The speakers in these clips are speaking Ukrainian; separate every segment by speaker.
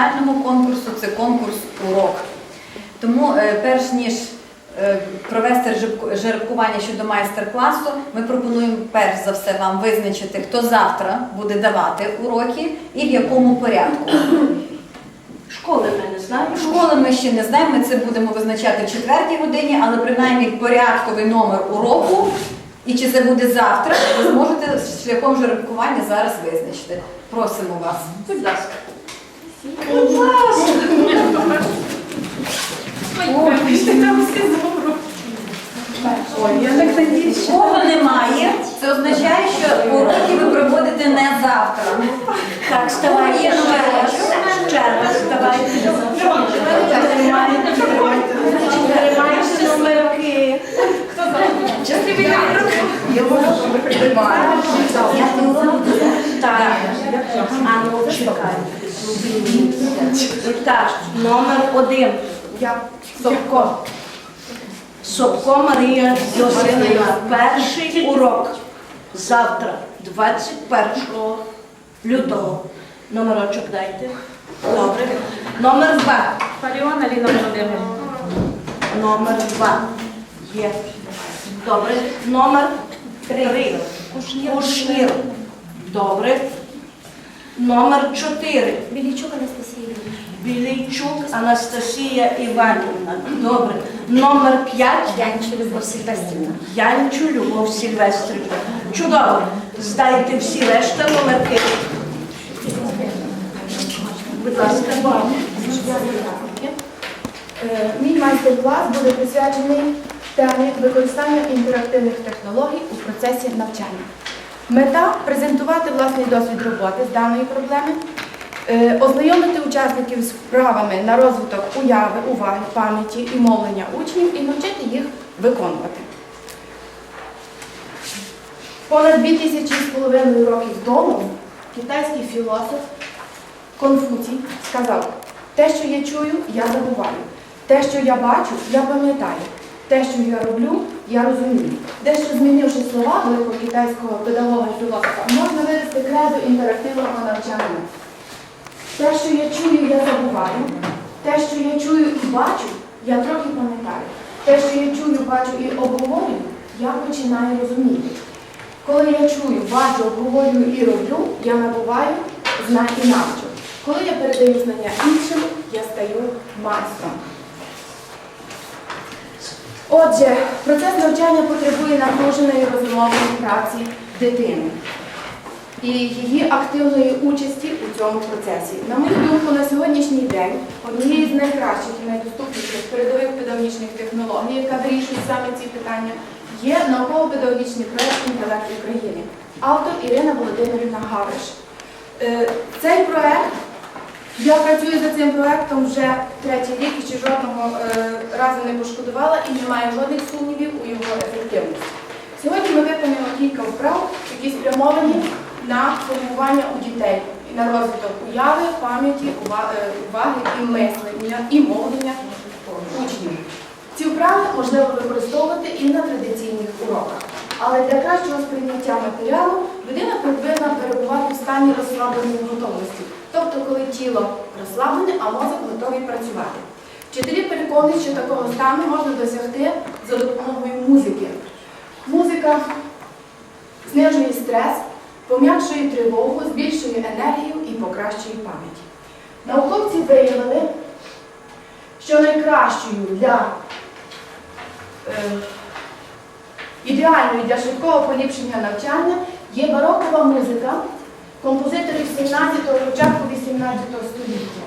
Speaker 1: Визначальному конкурсу це конкурс урок. Тому, е, перш ніж е, провести жеребкування щодо майстер-класу, ми пропонуємо перш за все вам визначити, хто завтра буде давати уроки і в якому порядку.
Speaker 2: Школи ми не знаємо.
Speaker 1: Школи ми ще не знаємо, ми це будемо визначати в четвертій годині, але принаймні порядковий номер уроку. І чи це буде завтра, ви зможете шляхом жеребкування зараз визначити. Просимо вас.
Speaker 2: Будь ласка.
Speaker 1: Ой, я так надіюсь. Кого немає, це означає, що уроки ви проводите не завтра.
Speaker 2: Так, вставайте.
Speaker 1: Є номерочок.
Speaker 2: Ще раз вставайте. Тримайте номерки. Так. А ну, чекай. Так, номер один.
Speaker 3: Я Собко.
Speaker 2: Собко Марія Йосифівна. Перший урок. Завтра, 21 лютого. Номерочок дайте. Добре. Номер два.
Speaker 4: Фаріон Аліна Володимирівна.
Speaker 2: Номер два. Є. Добре. Номер три. Кушнір. Добре. Номер чотири.
Speaker 3: Білічук Анастасія Юрійовна.
Speaker 2: Білійчук Анастасія Іванівна. Добре. Номер п'ять.
Speaker 3: Янчу Любов Сильвестрівна.
Speaker 2: Янчу Любов Сильвестрівна. Чудово. Здайте всі решта номерки. Будь ласка, вам.
Speaker 5: Е, Мій майстер-клас буде присвячений темі використання інтерактивних технологій у процесі навчання. Мета презентувати власний досвід роботи з даної проблеми, е, ознайомити учасників з вправами на розвиток уяви, уваги, пам'яті і мовлення учнів і навчити їх виконувати. Понад 2000 з половиною років тому китайський філософ Конфуцій сказав, те, що я чую, я забуваю. Те, що я бачу, я пам'ятаю. Те, що я роблю, я розумію. Дещо змінивши слова великого китайського педагога і філософа, можна вивести кредо інтерактивного навчання. Те, що я чую, я забуваю. Те, що я чую і бачу, я трохи пам'ятаю. Те, що я чую, бачу і обговорюю, я починаю розуміти. Коли я чую, бачу, обговорюю і роблю, я набуваю знань і навичок. Коли я передаю знання іншим, я стаю майстром. Отже, процес навчання потребує напруженої розумової праці дитини і її активної участі у цьому процесі. На мою думку, на сьогоднішній день однією з найкращих і найдоступніших передових педагогічних технологій, яка вирішує саме ці питання, є науково-педагогічний проєкт «Інтелект України». Автор Ірина Володимирівна Гавриш. Е, Цей проєкт я працюю за цим проектом вже третій рік і ще жодного е, разу не пошкодувала і не маю жодних сумнівів у його ефективності. Сьогодні ми виконуємо кілька вправ, які спрямовані на формування у дітей і на розвиток уяви, пам'яті, е, уваги і мислення, і мовлення учнів. Ці вправи можливо використовувати і на традиційних уроках. Але для кращого сприйняття матеріалу людина повинна перебувати в стані розслабленої готовності, тобто коли тіло розслаблене, а мозок готовий працювати. Вчителі переконують, що такого стану можна досягти за допомогою музики. Музика знижує стрес, пом'якшує тривогу, збільшує енергію і покращує пам'ять. Науковці виявили, що найкращою для е, ідеальною для швидкого поліпшення навчання є барокова музика композиторів 17-го, початку 18 століття.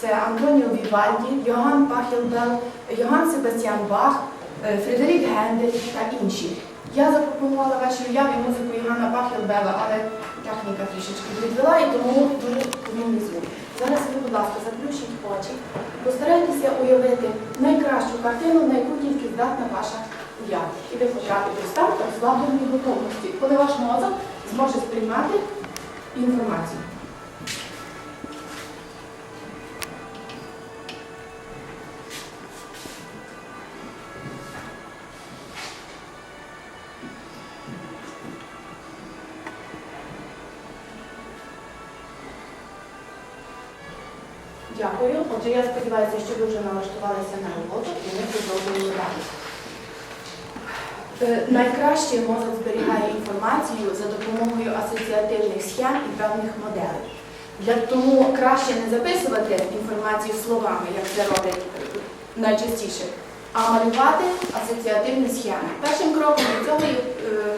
Speaker 5: Це Антоніо Вівальді, Йоганн Пахелбел, Йоганн Себастьян Бах, е, Фредерік Гендель та інші. Я запропонувала вашій уяві музику Йоганна Пахелбела, але техніка трішечки відвела і тому дуже звук. Зараз ви, будь ласка, заплющіть очі, постарайтеся уявити найкращу картину, на яку тільки здатна ваша я і ви потрапите в стан розслабленої готовності, коли ваш мозок зможе сприймати інформацію. Дякую. Отже, я сподіваюся, що ви вже налаштувалися на Найкраще мозок зберігає інформацію за допомогою асоціативних схем і певних моделей. Для тому краще не записувати інформацію словами, як це робить е, найчастіше, а малювати асоціативні схеми. Першим кроком до цього є е,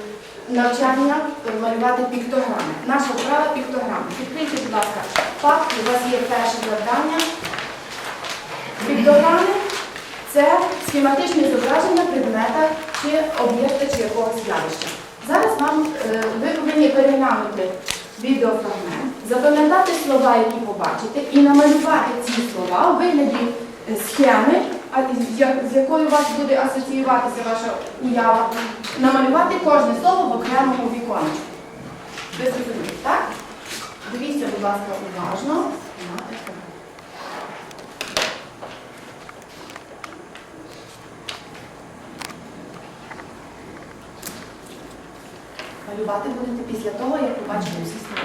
Speaker 5: навчання малювати піктограми. Наша вправа піктограми. Відкрийте, будь ласка, факт, у вас є перше завдання. Піктограми це схематичне зображення предмета чи об'єкта чи якогось явища. Зараз вам е, ви повинні переглянути відеофрагмент, запам'ятати слова, які побачите, і намалювати ці слова у вигляді е, схеми, з якою у вас буде асоціюватися ваша уява, намалювати кожне слово в окремому віконечку. Ви зрозуміли, так? Дивіться, будь ласка, уважно на екран. Малювати будете після того, як побачите всі слова.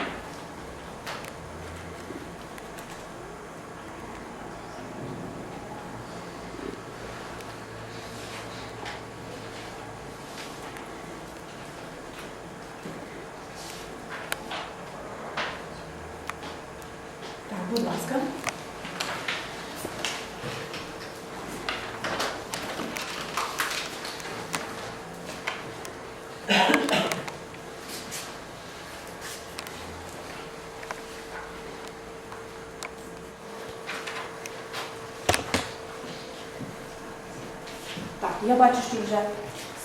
Speaker 5: Так, будь ласка. Так, я бачу, що вже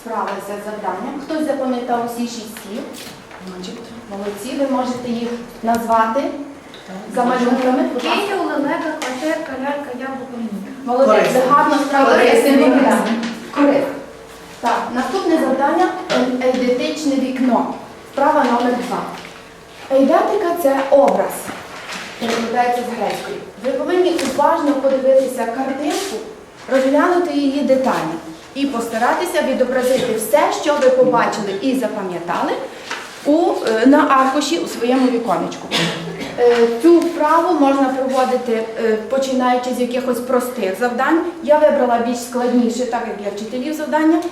Speaker 5: справилися з завданням. Хтось запам'ятав усі шість слів. Молодці, ви можете їх назвати за малюнками. Будь ласка.
Speaker 3: Київ, лелека, квартирка, лялька, яблуко, міні.
Speaker 5: Молодець, ви гарно справилися з цим завданням. Так, наступне завдання е- ейдетичне вікно. Вправа номер два. Ейдетика це образ. Перекладається з грецької. Ви повинні уважно подивитися картинку, розглянути її детально і постаратися відобразити все, що ви побачили і запам'ятали у, е, на аркуші у своєму віконечку. Е, Цю вправу можна проводити е, починаючи з якихось простих завдань. Я вибрала більш складніше, так як для вчителів завдання.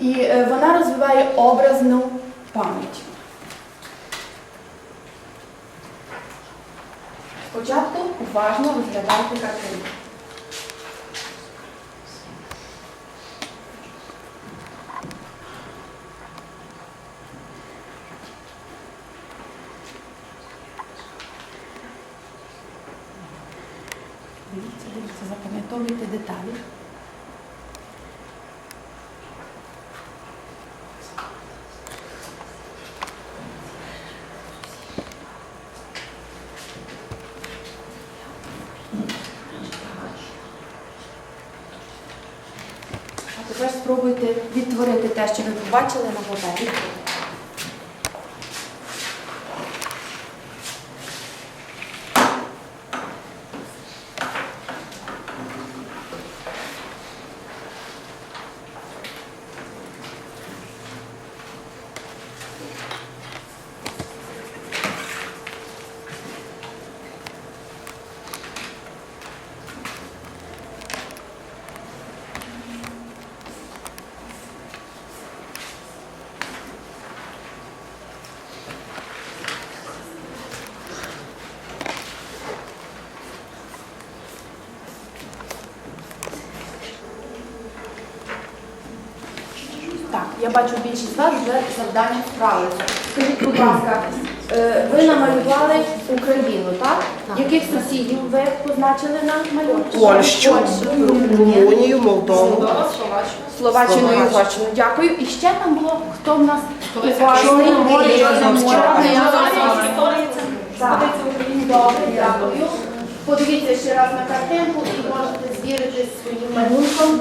Speaker 5: І вона розвиває образну пам'ять. Спочатку уважно розглядайте картинку. Дивіться, дивіться, запам'ятовуйте деталі. А тепер спробуйте відтворити те, що ви побачили на папері. Так, я бачу більшість з вас вже з завданням справилися. Скажіть, будь ласка, е, ви намалювали Україну, так? Яких сусідів ви позначили на малюнку?
Speaker 6: Польщу, Румунію, Молдову.
Speaker 5: Словаччину і Угорщину. Дякую. І ще там було хто в нас уважний? Добре, дякую. Подивіться ще раз на картинку і можете звірити своїм малюнком.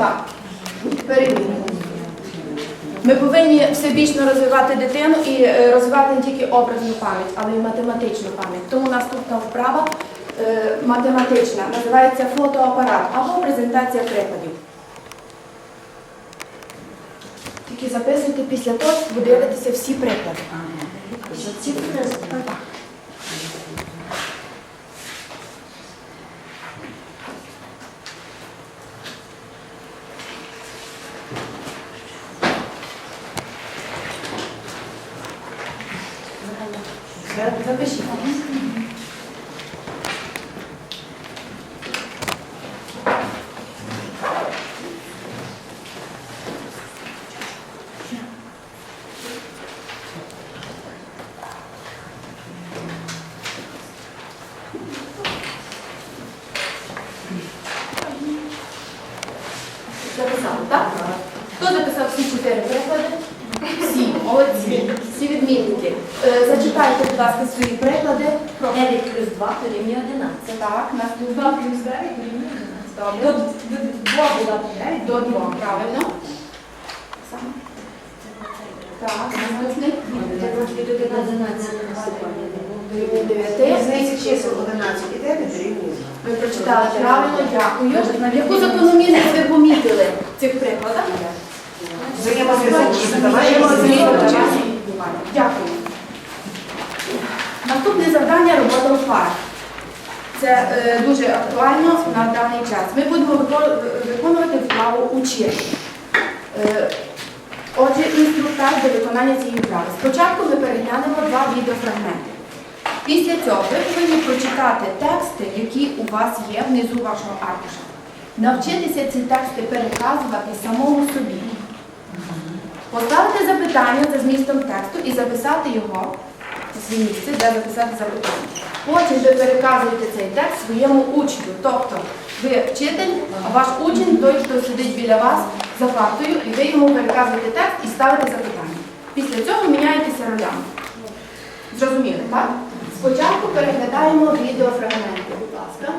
Speaker 5: Так, перевіримо. Ми повинні всебічно розвивати дитину і е, розвивати не тільки образну пам'ять, але й математичну пам'ять. Тому наступна вправа е, математична, називається фотоапарат або презентація прикладів. Тільки записуйте після того, подивитися всі приклади. Так. Ben
Speaker 2: tabii şey. 2 дорівнює 11.
Speaker 5: так, наступний.
Speaker 3: 2 плюс 9 дорівнює 11.
Speaker 5: Добре.
Speaker 3: До 2 була 9.
Speaker 5: До 2, правильно. Саме. Так, наступний.
Speaker 2: Від 11
Speaker 5: Дорівнює 9.
Speaker 6: Різниця чисел 11 і 9 дорівнює.
Speaker 5: Ви прочитали правильно, дякую. Яку закономірність ви помітили в цих прикладах?
Speaker 6: Взаємозв'язок.
Speaker 5: Дякую. Наступне завдання робота у парах. Це е, дуже актуально на даний час. Ми будемо виконувати вправу учити. Е, отже, інструктаж до виконання цієї вправи. Спочатку ми переглянемо два відеофрагменти. Після цього ви повинні прочитати тексти, які у вас є внизу вашого аркуша. Навчитися ці тексти переказувати самому собі. Поставити запитання за змістом тексту і записати його своє місце, де записати запитання. Потім ви переказуєте цей текст своєму учню. Тобто ви вчитель, а ваш учень той, хто сидить біля вас за партою, і ви йому переказуєте текст і ставите запитання. Після цього міняєтеся ролями. Зрозуміли, так? Спочатку переглядаємо відеофрагменти, будь ласка.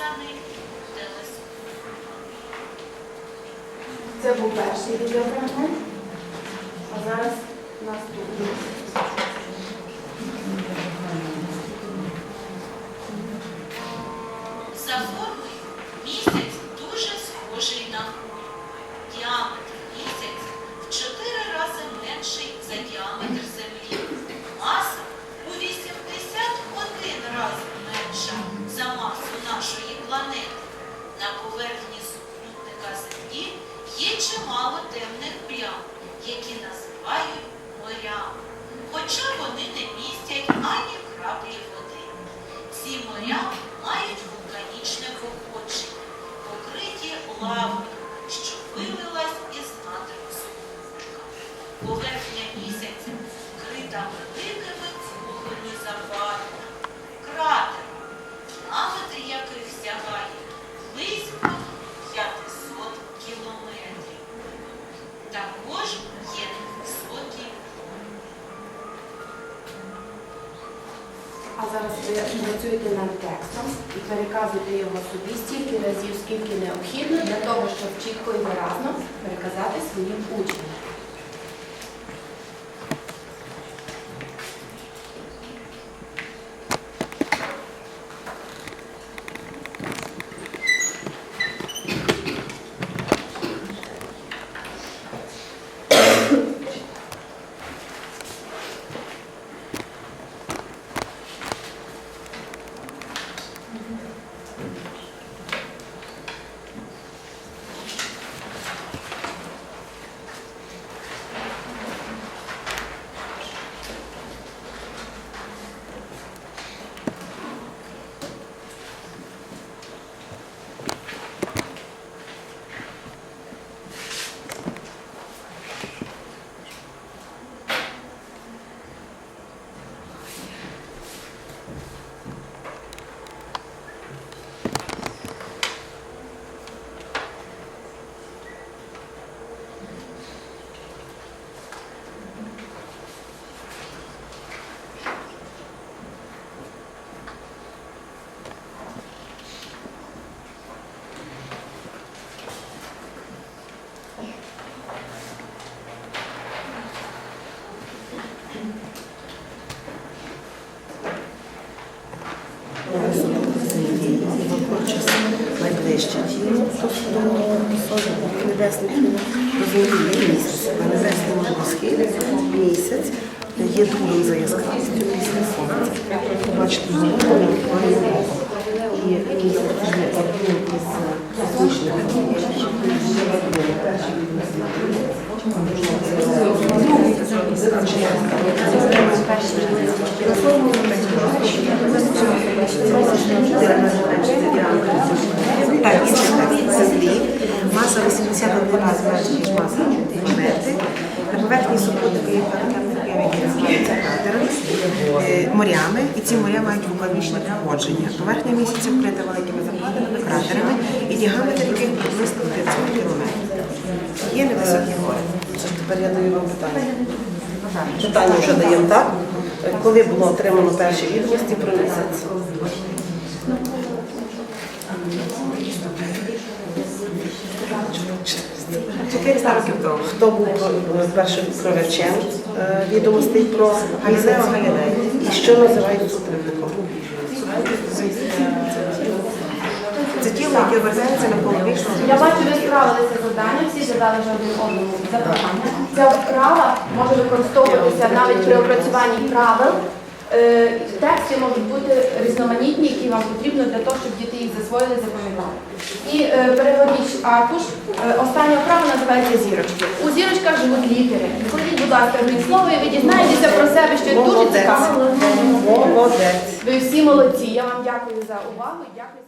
Speaker 7: У телескоп.
Speaker 5: Це був перший відеофрагмент. А зараз наступний.
Speaker 7: Які називають морями. Хоча вони не містять ані краплі води. Ці моря
Speaker 5: А зараз ви працюєте над текстом і переказуєте його собі стільки разів, скільки необхідно, для того, щоб чітко і виразно переказати своїм учням.
Speaker 6: Розуміє місяць. На небесному небосхилі місяць є другим за яскравістю після сонця. Бачите, є і місяць є одним із космічних Так, інший текст землі. Маса 81 разів менше, ніж маса планети. На поверхні супутника є називаються е, морями, і ці моря мають вулканічне походження. Поверхня місяця вкрита великими западинами, кратерами, і діаметр яких приблизно 500 кілометрів. Є невисокі гори.
Speaker 8: Це ж тепер я даю вам питання. Питання вже даємо так. Коли було отримано перші відомості про місяць?
Speaker 6: Років тому.
Speaker 8: Хто був е, першим кровачем е, відомостей про
Speaker 6: Галілео
Speaker 8: місяць?
Speaker 6: Галілей.
Speaker 8: І що називають супутником?
Speaker 6: Це тіло, яке вертається
Speaker 5: Я бачу, ви справилися з завданням, всі задали вже один одному запитання. Ця вправа може використовуватися навіть при опрацюванні правил. Е, В тексті можуть бути різноманітні, які вам потрібно для того, щоб діти їх засвоїли, запам'ятали. І е, перегорніть аркуш. Е, Остання вправа називається зірочки. У зірочках живуть літери. Кладіть, будь ласка, в них слово і ви дізнаєтеся про себе, що дуже цікаво.
Speaker 8: Молодець.
Speaker 5: Ви всі молодці. Я вам дякую за увагу дякую.